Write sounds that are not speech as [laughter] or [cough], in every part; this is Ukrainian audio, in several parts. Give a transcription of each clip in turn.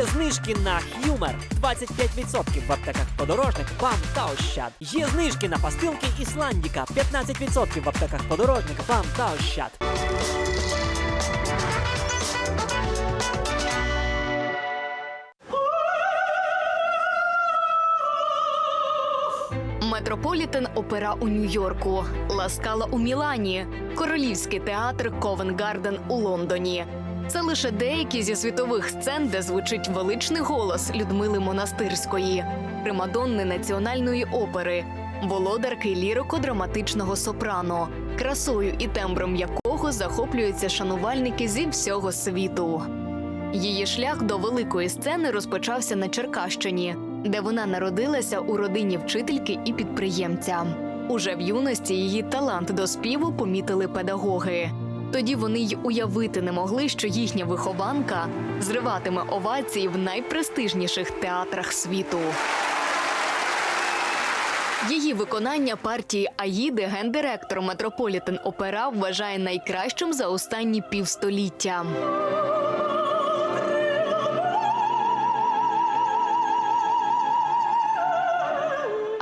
Є знижки на Х'юмер 25% в аптеках подорожник, БАМ та Ощад. Є знижки на пастилки Ісландіка 15% в аптеках подорожник, БАМ та Ощад. Метрополітен опера у Нью-Йорку, Ласкала у Мілані, Королівський театр Ковен Гарден у Лондоні. Це лише деякі зі світових сцен, де звучить величний голос Людмили Монастирської, примадонни національної опери, володарки лірико-драматичного сопрано, красою і тембром якого захоплюються шанувальники зі всього світу. Її шлях до великої сцени розпочався на Черкащині, де вона народилася у родині вчительки і підприємця. Уже в юності її талант до співу помітили педагоги. Тоді вони й уявити не могли, що їхня вихованка зриватиме овації в найпрестижніших театрах світу. Її виконання партії Аїди гендиректор Метрополітен Опера вважає найкращим за останні півстоліття.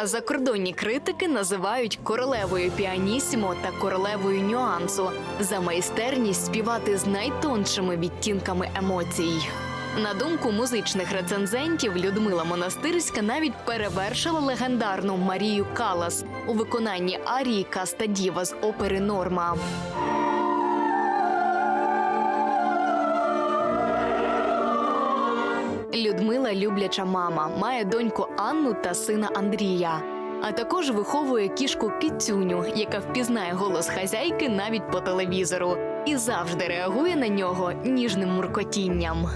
Закордонні критики називають королевою піанісімо та королевою нюансу за майстерність співати з найтоншими відтінками емоцій. На думку музичних рецензентів, Людмила Монастирська навіть перевершила легендарну Марію Калас у виконанні арії Каста Діва з опери Норма. Людмила любляча мама, має доньку Анну та сина Андрія. А також виховує кішку Кицюню, яка впізнає голос хазяйки навіть по телевізору, і завжди реагує на нього ніжним муркотінням.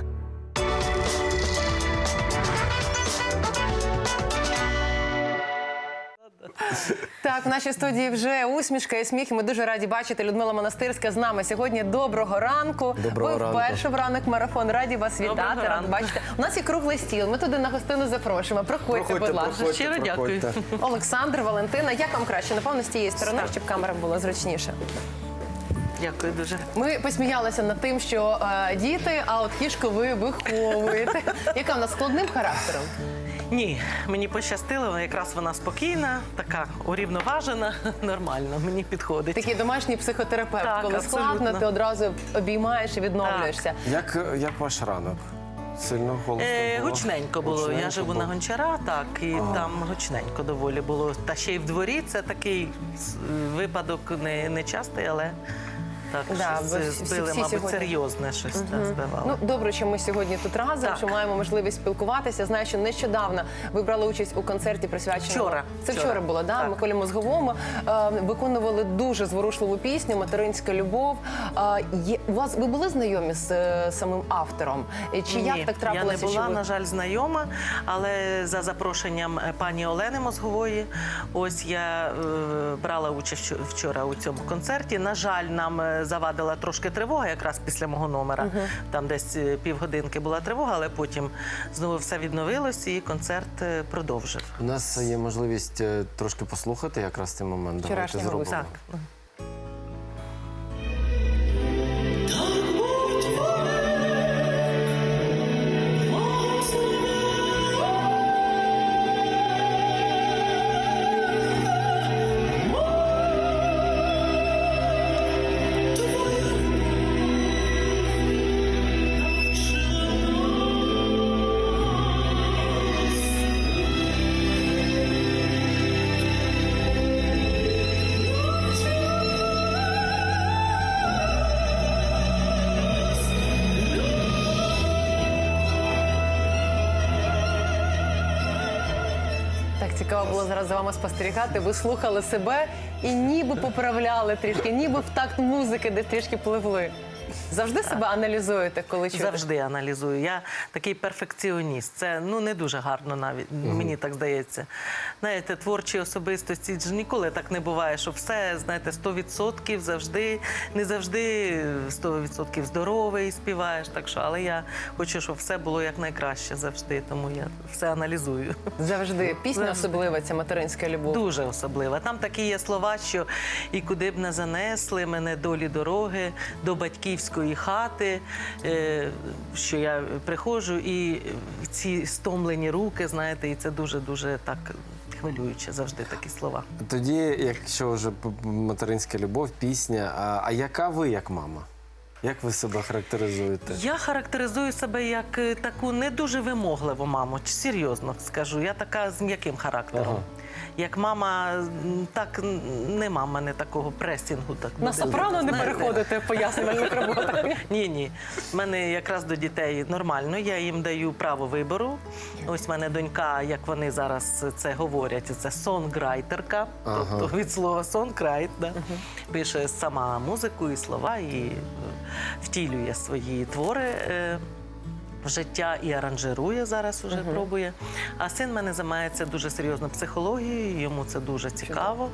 Так, в нашій студії вже усмішка і сміх. і Ми дуже раді бачити Людмила Монастирська з нами сьогодні. Доброго ранку. Доброго Ви ранку. вперше в ранок марафон. Раді вас Доброго вітати. Раді ранку. бачити. У нас є круглий стіл. Ми туди на гостину запрошуємо. Проходьте, будь ласка. Щиро дякую. Олександр, Валентина. Як вам краще? Напевно, з тієї сторони, щоб камера була зручніше. Дякую дуже. Ми посміялися над тим, що е, діти, а от кішку ви виховуєте. [laughs] Яка вона складним характером? Ні, мені пощастило, якраз вона спокійна, така урівноважена, [laughs] нормально, мені підходить. Такий домашній психотерапевт. Так, Коли складно, абсолютно. ти одразу обіймаєш і відновлюєшся. Як, як ваш ранок? Сильно голосно Е, було? гучненько було. Гучненько Я живу на було? Гончара, так, і там гучненько доволі було. Та ще й в дворі це такий с- випадок не, не частий, але так, Да, бо збили, всі мабуть, сьогодні. серйозне щось та, збивало. Ну добре, що ми сьогодні тут разом, Так. що маємо можливість спілкуватися. Знаю, що нещодавно ви брали участь у концерті присвяченому Вчора. Це вчора, Вчора. було, да? Так. Миколі Мозговому. Е, виконували дуже зворушливу пісню Материнська любов. Е, є, у вас ви були знайомі з е, самим автором? Чи як так трапилося? Я не була, ви... на жаль, знайома, але за запрошенням е, пані Олени Мозгової, ось я е, брала участь вчо- вчора у цьому концерті. На жаль, нам е, завадила трошки тривога, якраз після мого номера. Там десь е, півгодинки була тривога, але потім знову все відновилось і концерт е, продовжив. У нас є можливість е, трошки послухати якраз цей момент. Давайте зробимо. Так. Цікаво було зараз за вами спостерігати. Ви слухали себе і ніби поправляли трішки, ніби в такт музики, де трішки пливли. Завжди себе аналізуєте, коли чуєте? Завжди аналізую. Я такий перфекціоніст. Це ну не дуже гарно навіть. Мені так здається. Знаєте, творчі особистості ж ніколи так не буває, що все, знаєте, 100% завжди, не завжди 100% здоровий співаєш. Так що, але я хочу, щоб все було якнайкраще завжди, тому я все аналізую. Завжди пісня Завжди. особлива, ця материнська любов. Дуже особлива. Там такі є слова, що і куди б не занесли мене долі дороги до батьківської великої хати, е, що я приходжу, і ці стомлені руки, знаєте, і це дуже дуже так хвилююче завжди такі слова. Тоді, якщо вже материнська любов, пісня, а, а яка ви як мама? Як ви себе характеризуєте? Я характеризую себе як е, таку не дуже вимогливу маму. Серйозно скажу. Я така з м'яким характером. Ага. Як мама, так нема в мене такого пресінгу. Так На сопрано не переходите в пояснювальних роботах. [laughs] Ні, ні. У мене якраз до дітей нормально. Я їм даю право вибору. Ось в мене донька, як вони зараз це говорять, це сонграйтерка, Ага. тобто від слова сонграйт, да? пише сама музику і слова і е, втілює свої твори. В життя і аранжирує зараз уже пробує. А син мене займається дуже серйозно психологією. Йому це дуже цікаво.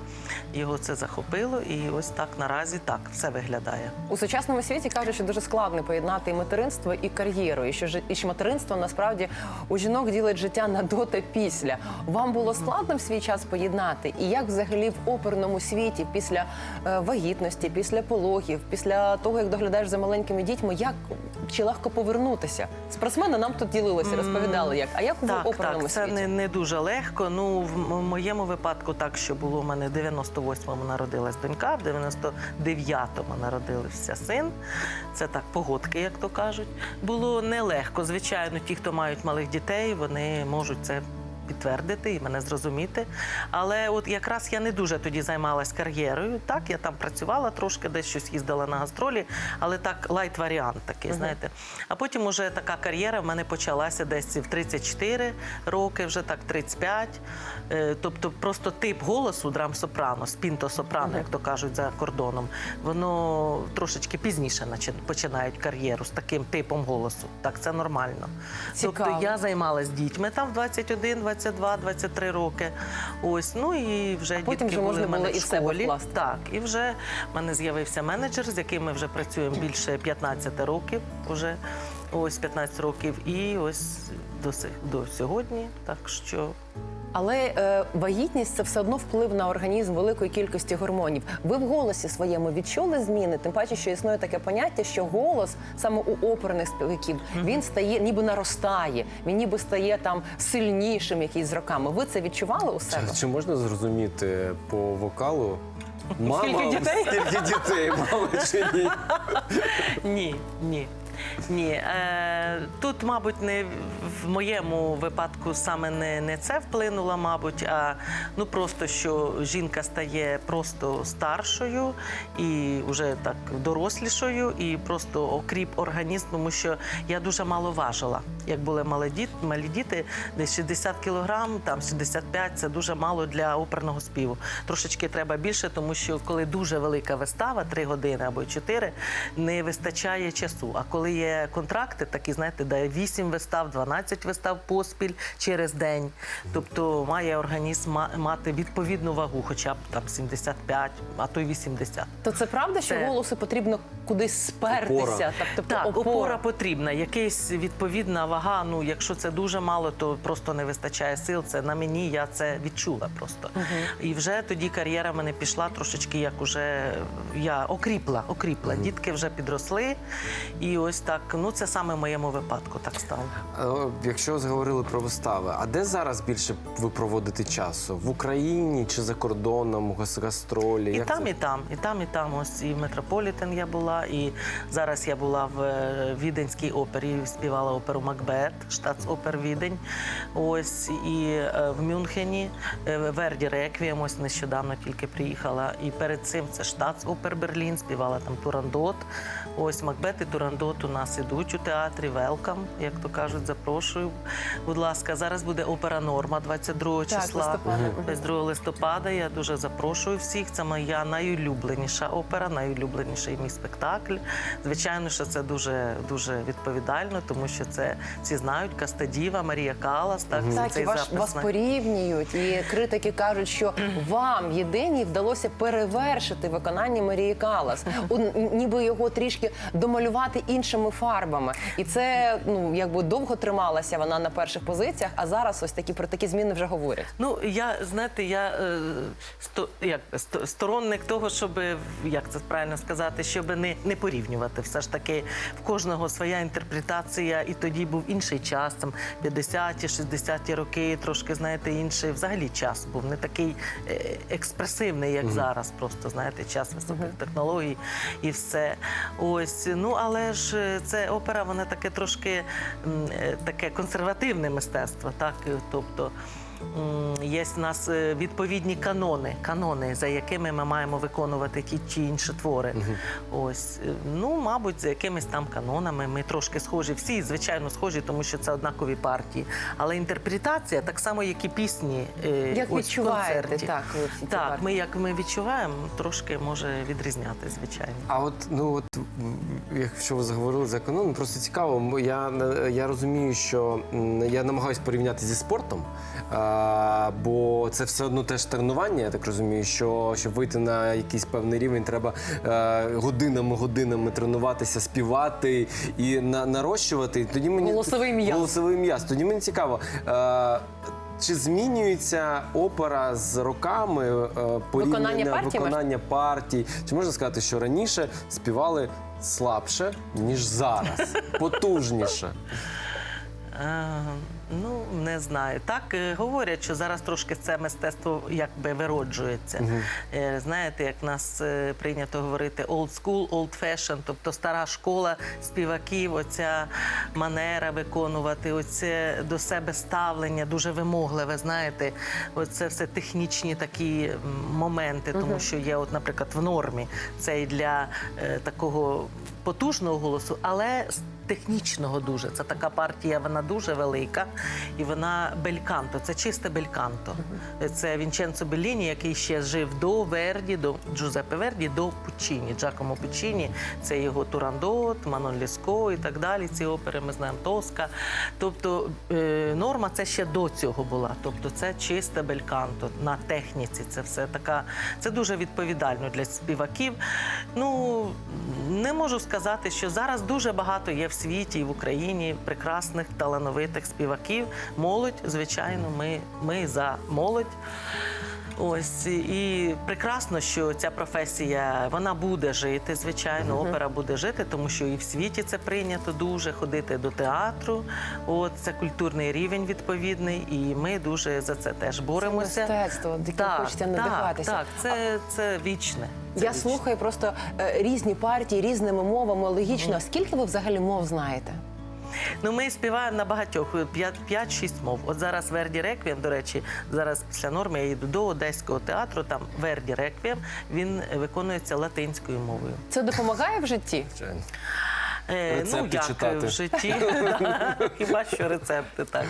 Його це захопило, і ось так наразі так все виглядає. У сучасному світі кажуть, що дуже складно поєднати і материнство, і кар'єру, і що і що материнство насправді у жінок ділить життя на до та після. Вам було складно в свій час поєднати? І як взагалі в оперному світі після е, вагітності, після пологів, після того, як доглядаєш за маленькими дітьми, як чи легко повернутися? Спортсмени нам тут ділилися, розповідали як. А як у Так, оперному так, це світі? не, не дуже легко. Ну, в моєму випадку так, що було у мене в 98-му народилась донька, в 99-му народився син. Це так, погодки, як то кажуть. Було нелегко. Звичайно, ті, хто мають малих дітей, вони можуть це. Підтвердити і мене зрозуміти. Але от якраз я не дуже тоді займалась кар'єрою. Так, я там працювала трошки, десь щось їздила на гастролі, але так лайт варіант такий, знаєте. А потім уже така кар'єра в мене почалася десь в 34 роки, вже так 35. Е, Тобто просто тип голосу драм-сопрано, спінто-сопрано, як то кажуть за кордоном, воно трошечки пізніше починають кар'єру з таким типом голосу. Так, це нормально. Цікаво. Тобто я займалась дітьми там в 21, 22, 23 роки. Ось, ну і вже А потім дітки вже можна були в мене було в і в себе школі. вкласти. Так, і вже в мене з'явився менеджер, з яким ми вже працюємо більше 15 років. Уже ось 15 років, і ось до до сьогодні. Так що Але е, вагітність це все одно вплив на організм великої кількості гормонів. Ви в голосі своєму відчули зміни? Тим паче, що існує таке поняття, що голос саме у оперних співаків він стає, ніби наростає, він ніби стає там сильнішим якийсь з роками. Ви це відчували у себе? Чи, чи можна зрозуміти по вокалу? Мама, Скільки дітей? Скільки дітей мали чи ні? [laughs] ні, ні. Ні, е, тут, мабуть, не в моєму випадку саме не, не це вплинуло, мабуть, а ну просто що жінка стає просто старшою і вже так дорослішою, і просто окріп організм, тому що я дуже мало важила. Як були малі діти, малі діти, десь 60 кілограм, там 65 – це дуже мало для оперного співу. Трошечки треба більше, тому що коли дуже велика вистава, 3 години або 4, не вистачає часу. А коли є контракти, такі, знаєте, де 8 вистав, 12 вистав поспіль через день, тобто має організм мати відповідну вагу, хоча б там 75, а то й 80. То це правда, що Це- голосу потрібно кудись спертися? Опора. Так, тобто Так, опора. опора потрібна. Якась відповідна вага. Ну, якщо це дуже мало, то просто не вистачає сил. Це на мені, я це відчула просто. І вже тоді кар'єра мене пішла трошечки, як уже я окріпла, окріпла. Дітки вже підросли. І ось так, ну це саме в моєму випадку так стало. Е, Якщо зговорили про вистави, а де зараз більше ви проводите часу? В Україні чи за кордоном, гас- гастролі? І Як там, це? і там, і там, і там. Ось і в Метрополітен я була, і зараз я була в е, Віденській опері, співала оперу Макбет, штатс-опер Відень. Ось і е, в Мюнхені Верді Реквієм, ось нещодавно тільки приїхала. І перед цим це штатс-опер Берлін, співала там Турандот. Ось Макбет і Турандот у нас ідуть у театрі. Велкам, як то кажуть, запрошую. Будь ласка, зараз буде опера Норма 22 Так, числа. листопада. Мгм. 2 листопада я дуже запрошую всіх. Це моя найулюбленіша опера, найулюбленіший мій спектакль. Звичайно, що це дуже дуже відповідально, тому що це всі знають Кастадіва, Марія Калас. Так, Так, і ваш, запис вас на- порівнюють, і критики кажуть, що вам єдиній вдалося перевершити виконання Марії Калас, [laughs] У- ніби його трішки домалювати іншим іншими фарбами. І це ну якби довго трималася вона на перших позиціях, а зараз ось такі про такі зміни вже говорять. Ну я знаєте, я е, сто, як, сто- сторонник того, щоб як це правильно сказати, щоб не, не порівнювати. Все ж таки в кожного своя інтерпретація, і тоді був інший час, там 50-ті, 60-ті роки, трошки знаєте, інший взагалі час був не такий е, експресивний, як зараз. Просто знаєте, час високих технологій і все. Ось ну але ж це опера, вона таке трошки е, таке консервативне мистецтво, так тобто. Є в нас е, відповідні канони, канони, за якими ми маємо виконувати ті чи інші твори. Ось е, ну, мабуть, за якимись там канонами ми трошки схожі. Всі, звичайно, схожі, тому що це однакові партії. Але інтерпретація так само, як і пісні. е, Як ось в відчуваєте, концерті. так, ви всі ці так, партії? ми як ми відчуваємо, трошки може відрізняти, звичайно. А от ну от якщо ви заговорили за канон, просто цікаво. Я я розумію, що я намагаюся порівняти зі спортом, а, бо це все одно теж тренування. Я так розумію, що щоб вийти на якийсь певний рівень, треба е, годинами, годинами тренуватися, співати і на, нарощувати. Тоді мені Голосовий м'яз. Голосовий м'яз. Тоді мені цікаво. Е, чи змінюється опера з роками е, порівняно Виконання партій, виконання партій? Чи можна сказати, що раніше співали слабше, ніж зараз, [laughs] потужніше? Ну, не знаю. Так е, говорять, що зараз трошки це мистецтво якби вироджується. Е, знаєте, як в нас е, прийнято говорити old school, old fashion, тобто стара школа співаків, оця манера виконувати, оце до себе ставлення дуже вимогливе. Знаєте, оце все технічні такі моменти, тому що є, от, наприклад, в нормі це і для е, такого потужного голосу, але з технічного дуже. Це така партія, вона дуже велика, і вона бельканто. Це чисте бельканто. Це Вінченцо Белліні, який ще жив до Верді, до Джузеппе Верді, до Пучіні. Джакомо Пучіні, це його Турандот, Манон Ліско і так далі. Ці опери ми знаємо Тоска. Тобто е, норма це ще до цього була. Тобто це чисте бельканто на техніці. Це все така. Це дуже відповідально для співаків. Ну не можу сказати, що зараз дуже багато є в світі і в Україні прекрасних талановитих співаків. Молодь, звичайно, ми, ми за молодь. Ось і прекрасно, що ця професія вона буде жити. Звичайно, опера буде жити, тому що і в світі це прийнято дуже ходити до театру. От це культурний рівень відповідний, і ми дуже за це теж боремося. мистецтво, яким хочеться надихатися. Так, так, це, це вічне. Це Я вічне. слухаю просто е, різні партії різними мовами. Логічно. Скільки ви взагалі мов знаєте? Ну, ми співаємо на багатьох 5-6 мов. От зараз Верді Реквієм, до речі, зараз після норми я їду до Одеського театру. Там Верді Реквієм він виконується латинською мовою. Це допомагає в житті? Е, ну як читати. в житті, [laughs] хіба що рецепти так.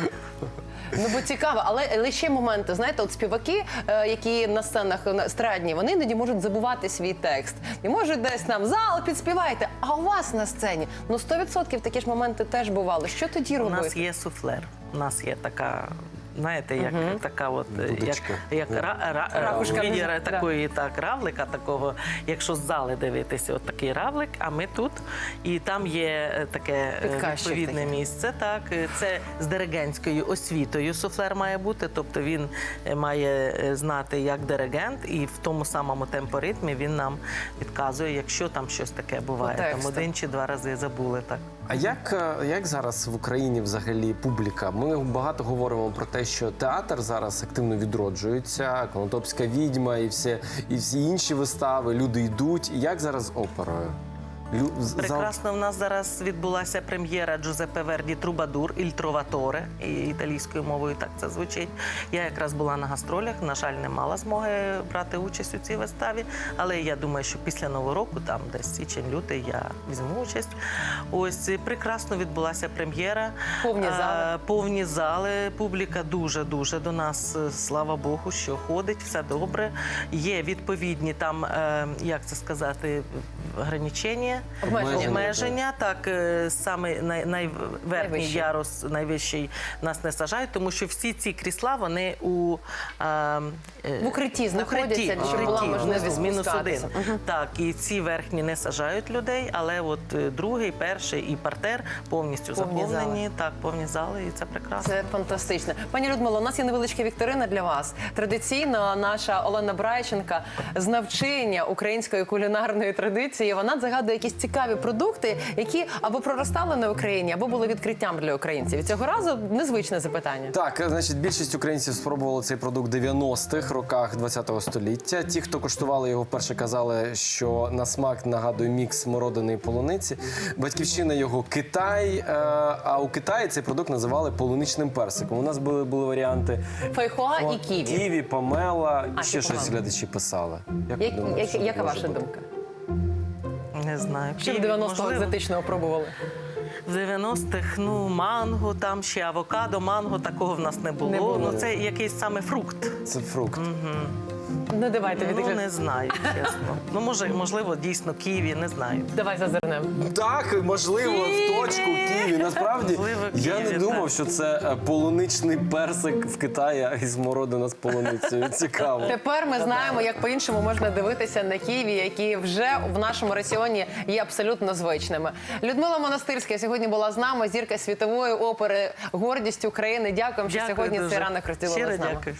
Ну бо цікаво, але, але ще моменти. Знаєте, от співаки, е, які на сценах на- естрадні, вони іноді можуть забувати свій текст і можуть десь нам зал підспівайте. А у вас на сцені ну 100% такі ж моменти теж бували. Що тоді У робити? нас є суфлер. У нас є така. Знаєте, як така от як, як ра, ра, Ракушка, да. такої так равлика, такого, якщо з зали дивитися, от такий равлик, а ми тут. І там є е, таке е, відповідне такий. місце. Так, Е, це з диригентською освітою суфлер має бути. Тобто він має знати як диригент, і в тому самому темпоритмі він нам підказує, якщо там щось таке буває. Там один чи два рази забули так. А як, е, як зараз в Україні взагалі публіка? Ми багато говоримо про те, що театр зараз активно відроджується, Конотопська відьма і всі, і всі інші вистави. Люди йдуть. Як зараз оперою? Лю- Прекрасно, в нас зараз відбулася прем'єра Джузеппе Верді Трубадур Іль Троваторе і італійською мовою. Так це звучить. Я якраз була на гастролях. На жаль, не мала змоги брати участь у цій виставі. Але я думаю, що після нового року, там десь січень-лютий, я візьму участь. Ось прекрасно відбулася прем'єра. Повні А, зали. повні зали. Публіка дуже дуже до нас. е, Слава Богу, що ходить, все добре. Є відповідні там, е, як це сказати, ограничення. Обмеження. обмеження. Так, е, саме най, найверхній Найвищий. ярус, найвищий нас не сажають, тому що всі ці крісла вони у е, е, В укритті знаходяться, укритті, щоб була можливість мінус один. спускатися. Так, і ці верхні не саджають людей, але от е, другий, перший і партер повністю Повні заповнені. Так, повні зали, і це прекрасно. Це фантастично. Пані Людмило, у нас є невеличка вікторина для вас. Традиційно наша Олена Брайченка з навчання української кулінарної традиції. Вона загадує якісь цікаві продукти, які або проростали на Україні, або були відкриттям для українців. І цього разу незвичне запитання. Так, значить, більшість українців спробували цей продукт 90-х роках 20-го століття. Ті, хто куштували його вперше, казали, що на смак нагадує мікс смородини і полуниці. Батьківщина його Китай. е, А у Китаї цей продукт називали полуничним персиком. У нас були, були варіанти Фейхоа і ківі. Ківі, помела, А, ще щось глядачі писали. Як, Як, ви думаєте, як- яка ваша бути? думка? Не знаю. Що в Ківі, 90-го можливо. екзотичного пробували? В 90-х, ну, манго, там ще авокадо, манго, такого в нас не було. Не було. Ну, це якийсь саме фрукт. Це фрукт. Не давайте Ну, відкрити. не знаю, чесно. Ну, може, можливо, дійсно ківі, не знаю. Давай зазирнемо. Так, можливо, в точку Ківі. Насправді Можливо, я не ківі, думав, так. що це е, полуничний персик в Китаї із смородина з полуницею. [laughs] Цікаво. Тепер ми знаємо, як по-іншому можна дивитися на ківі, які вже в нашому раціоні є абсолютно звичними. Людмила Монастирська сьогодні була з нами, зірка світової опери, гордість України. Дякуємо, що Дякую сьогодні дуже. цей ранок розділили Щиро з нами. дякую.